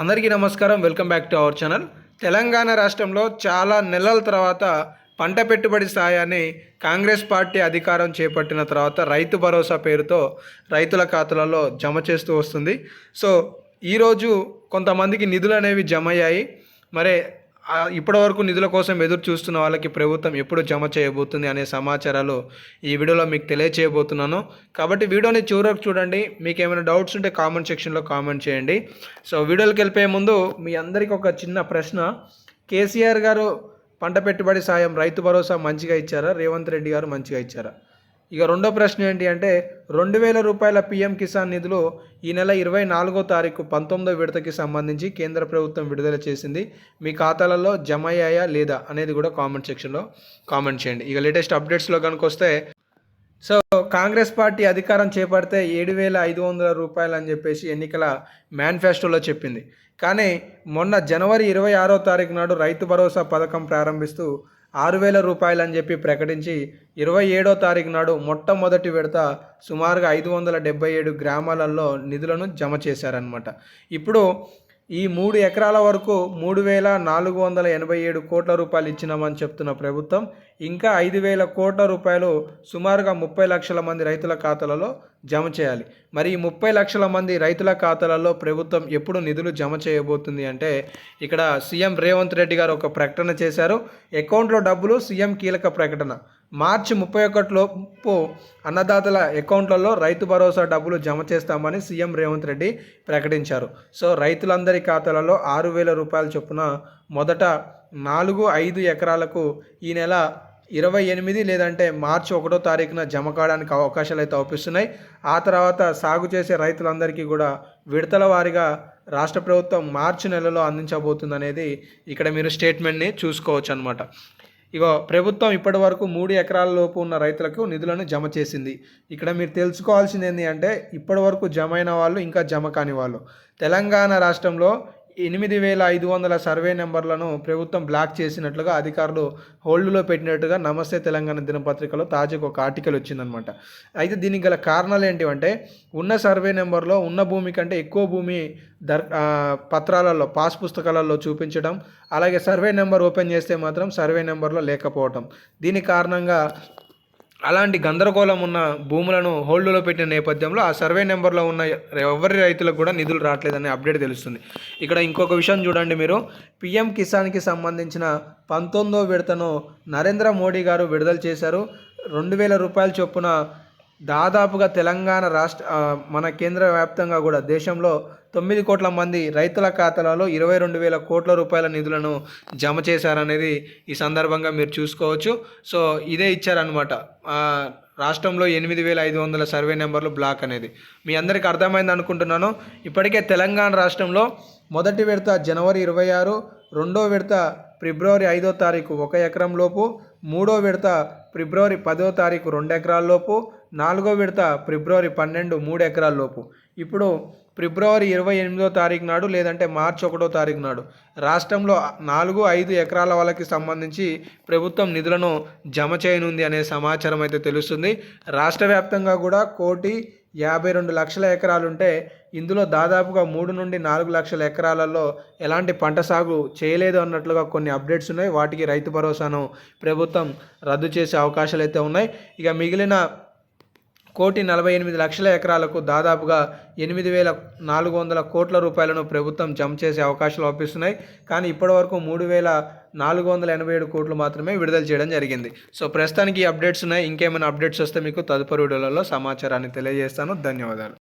అందరికీ నమస్కారం. Welcome back to our channel. Telangana రాష్ట్రంలో చాలా నెలల తర్వాత పంట పెట్టుబడి సాయాన్ని కాంగ్రెస్ పార్టీ అధికారం చేపట్టిన తర్వాత రైతు భరోసా పేరుతో రైతుల ఖాతాలలో జమ చేస్తూ వస్తుంది. సో ఈరోజు కొంతమందికి నిధులు అనేవి జమ అయ్యాయి. మరి ఇప్పటి ఇప్పటివరకు నిధుల కోసం ఎదురు చూస్తున్న వాళ్ళకి ప్రభుత్వం ఎప్పుడు జమ చేయబోతుంది అనే సమాచారాలు ఈ వీడియోలో మీకు తెలియచేయబోతున్నాను. కాబట్టి వీడియోని చివరకు చూడండి. మీకు ఏమైనా డౌట్స్ ఉంటే కామెంట్ సెక్షన్లో కామెంట్ చేయండి. సో వీడియోకి వెళ్ళిపోయే ముందు మీ అందరికీ ఒక చిన్న ప్రశ్న. కేసీఆర్ గారు పంట పెట్టుబడి సాయం రైతు భరోసా మంచిగా ఇచ్చారా? రేవంత్ రెడ్డి గారు మంచిగా ఇచ్చారా? ఇక రెండో ప్రశ్న ఏంటి అంటే రెండు వేల రూపాయల పీఎం కిసాన్ నిధులు ఈ నెల ఇరవై నాలుగో తారీఖు పంతొమ్మిదో విడతకి సంబంధించి కేంద్ర ప్రభుత్వం విడుదల చేసింది. మీ ఖాతాలలో జమ అయ్యాయా లేదా అనేది కూడా కామెంట్ సెక్షన్లో కామెంట్ చేయండి. ఇక లేటెస్ట్ అప్డేట్స్లో కనుక వస్తే సో కాంగ్రెస్ పార్టీ అధికారం చేపడితే ఏడు వేల ఐదు వందల రూపాయలు అని చెప్పేసి ఎన్నికల మేనిఫెస్టోలో చెప్పింది. కానీ మొన్న జనవరి ఇరవై ఆరో తారీఖు నాడు రైతు భరోసా పథకం ప్రారంభిస్తూ ఆరు వేల రూపాయలు అని చెప్పి ప్రకటించి ఇరవై ఏడో తారీఖు నాడు మొట్టమొదటి విడత సుమారుగా ఐదు వందల డెబ్బై ఏడు గ్రామాలలో నిధులను జమ చేశారనమాట ఇప్పుడు ఈ మూడు ఎకరాల వరకు మూడు వేల నాలుగు వందల ఎనభై ఏడు కోట్ల రూపాయలు ఇచ్చినామని చెప్తున్న ప్రభుత్వం ఇంకా ఐదు వేల కోట్ల రూపాయలు సుమారుగా ముప్పై లక్షల మంది రైతుల ఖాతాలలో జమ చేయాలి. మరి ఈ ముప్పై లక్షల మంది రైతుల ఖాతాలలో ప్రభుత్వం ఎప్పుడు నిధులు జమ చేయబోతుంది అంటే ఇక్కడ సీఎం రేవంత్ రెడ్డి గారు ఒక ప్రకటన చేశారు. అకౌంట్లో డబ్బులు సీఎం కీలక ప్రకటన. మార్చి ముప్పై ఒకటిలోపు అన్నదాతల అకౌంట్లలో రైతు భరోసా డబ్బులు జమ చేస్తామని సీఎం రేవంత్ రెడ్డి ప్రకటించారు. సో రైతులందరి ఖాతాలలో ఆరు వేల రూపాయల చొప్పున మొదట నాలుగు ఐదు ఎకరాలకు ఈ నెల ఇరవై ఎనిమిది లేదంటే మార్చి ఒకటో తారీఖున జమ కావడానికి అవకాశాలు అయితే అవుపిస్తున్నాయి. ఆ తర్వాత సాగు చేసే రైతులందరికీ కూడా విడతల వారీగా రాష్ట్ర ప్రభుత్వం మార్చి నెలలో అందించబోతుంది అనేది ఇక్కడ మీరు స్టేట్మెంట్ని చూసుకోవచ్చు అనమాట ఇగో ప్రభుత్వం ఇప్పటి వరకు మూడు ఎకరాల లోపు ఉన్న రైతులకు నిధులను జమ చేసింది. ఇక్కడ మీరు తెలుసుకోవాల్సింది ఏంటి అంటే ఇప్పటి వరకు జమ అయిన వాళ్ళు ఇంకా జమ కాని వాళ్ళు. తెలంగాణ రాష్ట్రంలో ఎనిమిది వేల ఐదు వందల సర్వే నెంబర్లను ప్రభుత్వం బ్లాక్ చేసినట్లుగా అధికారులు హోల్డ్లో పెట్టినట్టుగా నమస్తే తెలంగాణ దినపత్రికలో తాజాగా ఒక ఆర్టికల్ వచ్చిందనమాట అయితే దీనికి గల కారణాలు ఏంటివంటే ఉన్న సర్వే నెంబర్లో ఉన్న భూమి కంటే ఎక్కువ భూమి దర్ పత్రాలలో పాస్ పుస్తకాలలో చూపించడం అలాగే సర్వే నెంబర్ ఓపెన్ చేస్తే మాత్రం సర్వే నెంబర్లో లేకపోవటం. దీని కారణంగా అలాంటి గందరగోళం ఉన్న భూములను హోల్డ్లో పెట్టిన నేపథ్యంలో ఆ సర్వే నెంబర్లో ఉన్న ఎవరి రైతులకు కూడా నిధులు రావట్లేదనే అప్డేట్ తెలుస్తుంది. ఇక్కడ ఇంకొక విషయం చూడండి మీరు. పిఎం కిసాన్కి సంబంధించిన పంతొమ్మిదో విడతను నరేంద్ర మోడీ గారు విడుదల చేశారు. రెండు వేల రూపాయల చొప్పున దాదాపుగా తెలంగాణ రాష్ట్ర మన కేంద్ర వ్యాప్తంగా కూడా దేశంలో తొమ్మిది కోట్ల మంది రైతుల ఖాతాలలో ఇరవై రెండు వేల కోట్ల రూపాయల నిధులను జమ చేశారనేది ఈ సందర్భంగా మీరు చూసుకోవచ్చు. సో ఇదే ఇచ్చారనమాట రాష్ట్రంలో ఎనిమిది వేల ఐదు వందల సర్వే నెంబర్లు బ్లాక్ అనేది. మీ అందరికీ అర్థమైంది అనుకుంటున్నాను. ఇప్పటికే తెలంగాణ రాష్ట్రంలో మొదటి విడత జనవరి ఇరవై ఆరు రెండో విడత ఫిబ్రవరి ఐదో తారీఖు ఒక ఎకరం లోపు మూడో విడత ఫిబ్రవరి పదో తారీఖు రెండు ఎకరాల లోపు నాలుగో విడత ఫిబ్రవరి పన్నెండు మూడు ఎకరాల లోపు. ఇప్పుడు ఫిబ్రవరి ఇరవై ఎనిమిదో తారీఖు నాడు లేదంటే మార్చి ఒకటో తారీఖు నాడు. రాష్ట్రంలో నాలుగు ఐదు ఎకరాల వాళ్ళకి సంబంధించి ప్రభుత్వం నిధులను జమ చేయనుంది అనే సమాచారం అయితే తెలుస్తుంది. రాష్ట్ర వ్యాప్తంగా కూడా కోటి యాభై రెండు లక్షల ఎకరాలుంటే ఇందులో దాదాపుగా మూడు నుండి నాలుగు లక్షల ఎకరాలలో ఎలాంటి పంట సాగు చేయలేదు అన్నట్లుగా కొన్ని అప్డేట్స్ ఉన్నాయి. వాటికి రైతు భరోసాను ప్రభుత్వం రద్దు చేసే అవకాశాలు అయితే ఉన్నాయి. ఇక మిగిలిన కోటి నలభై ఎనిమిది లక్షల ఎకరాలకు దాదాపుగా ఎనిమిది వేల నాలుగు వందల కోట్ల రూపాయలను ప్రభుత్వం జమ చేసే అవకాశాలు లభిస్తున్నాయి. కానీ ఇప్పటివరకు మూడు వేల నాలుగు వందల ఎనభై ఏడు కోట్లు మాత్రమే విడుదల చేయడం జరిగింది. సో ప్రస్తుతానికి ఈ అప్డేట్స్ ఉన్నాయి. ఇంకేమైనా అప్డేట్స్ వస్తే మీకు తదుపరి వీడియోలలో సమాచారాన్ని తెలియజేస్తాను. ధన్యవాదాలు.